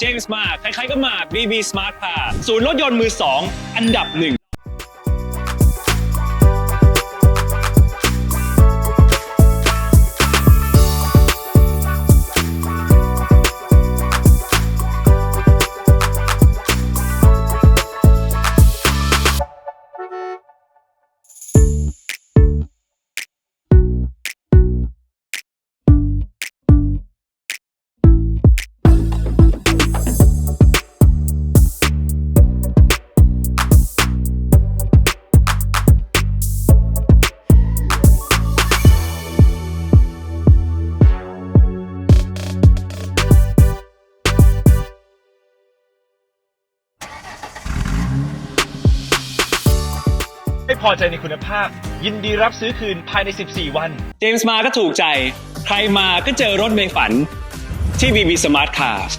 เจมส์มาใครๆก็มา BB Smart Car ศูนย์รถยนต์มือ 2 อันดับหนึ่ง ไม่พอใจในคุณภาพ ยินดีรับซื้อคืนภายใน 14 วัน เจมส์มาก็ถูกใจ ใครมาก็เจอรถในฝันที่ BB Smart Cars